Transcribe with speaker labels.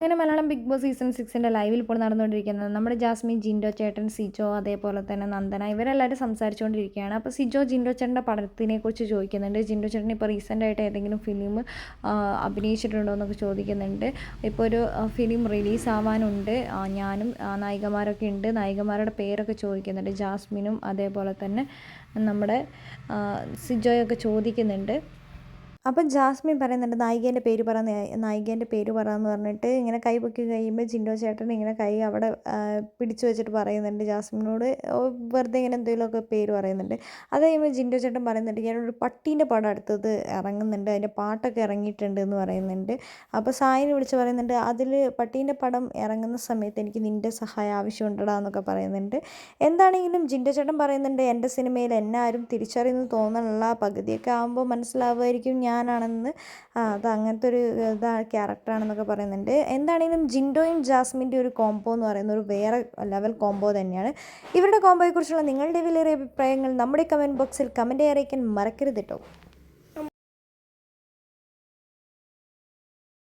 Speaker 1: അങ്ങനെ Malayalam big Boss season സിക്സിന്റെ ലൈവിൽ ഇപ്പോൾ നടന്നുകൊണ്ടിരിക്കുന്നത് നമ്മുടെ ജാസ്മിൻ ജിൻഡോ ചേട്ടൻ സിജോ അതേപോലെ തന്നെ നന്ദന ഇവരെല്ലാവരും സംസാരിച്ചുകൊണ്ടിരിക്കുകയാണ്. അപ്പോൾ സിജോ ജിൻഡോ ചേട്ടന്റെ പടത്തിനെ കുറിച്ച് ചോദിക്കുന്നുണ്ട്. ജിൻഡോ ചേട്ടൻ ഇപ്പോൾ റീസെന്റ് ആയിട്ട് ഏതെങ്കിലും ഫിലിം അഭിനയിച്ചിട്ടുണ്ടോ എന്നൊക്കെ ചോദിക്കുന്നുണ്ട്. ഇപ്പോൾ ഒരു ഫിലിം റിലീസ് ആവാനുണ്ട്. ഞാനും നായികമാരൊക്കെ ഉണ്ട്. നായികമാരുടെ പേരൊക്കെ ചോദിക്കുന്നുണ്ട്. ജാസ്മിനും അതേപോലെ തന്നെ നമ്മുടെ സിജോയൊക്കെ ചോദിക്കുന്നുണ്ട്. അപ്പം ജാസ്മിൻ പറയുന്നുണ്ട് നായികേന്റെ പേര് പറ നായികേന്റെ പേര് പറ എന്ന് പറഞ്ഞിട്ട് ഇങ്ങനെ കൈ പൊക്കി കഴിയുമ്പോൾ ജിൻഡോ ചേട്ടൻ ഇങ്ങനെ കൈ അവിടെ പിടിച്ചു വെച്ചിട്ട് പറയുന്നുണ്ട് ജാസ്മിനോട്. വെറുതെ ഇങ്ങനെ എന്തെങ്കിലുമൊക്കെ പേര് പറയുന്നുണ്ട്. അത് കഴിയുമ്പോൾ ജിൻഡോ ചേട്ടൻ പറയുന്നുണ്ട് ഞാനൊരു പട്ടീന്റെ പടം അടുത്തത് ഇറങ്ങുന്നുണ്ട് അതിന്റെ പാട്ടൊക്കെ ഇറങ്ങിയിട്ടുണ്ട് എന്ന് പറയുന്നുണ്ട്. അപ്പോൾ സായിനെ വിളിച്ച് പറയുന്നുണ്ട് അതിൽ പട്ടീന്റെ പടം ഇറങ്ങുന്ന സമയത്ത് എനിക്ക് നിന്റെ സഹായം ആവശ്യമുണ്ടടാ എന്നൊക്കെ പറയുന്നുണ്ട്. എന്താണെങ്കിലും ജിൻഡോ ചേട്ടൻ പറയുന്നുണ്ട് എന്റെ സിനിമയിൽ എന്നെ ആരും തിരിച്ചറിയുന്നു തോന്നണില്ല പകുതിയൊക്കെ ആകുമ്പോൾ മനസ്സിലാവുമായിരിക്കും. ഞാനാണെന്ന് അത് അങ്ങനത്തെ ഒരു ഇതാ ക്യാരക്ടറാണെന്നൊക്കെ പറയുന്നുണ്ട്. എന്താണെങ്കിലും ജിൻഡോയും ജാസ്മിന്റെ ഒരു കോംബോ എന്ന് പറയുന്ന ഒരു വേറെ ലെവൽ കോംബോ തന്നെയാണ്. ഇവരുടെ കോംബോയെക്കുറിച്ചുള്ള നിങ്ങളുടെ വിലയേറിയ അഭിപ്രായങ്ങൾ നമ്മുടെ കമന്റ് ബോക്സിൽ കമന്റ് അറിയിക്കാൻ മറക്കരുത് കേട്ടോ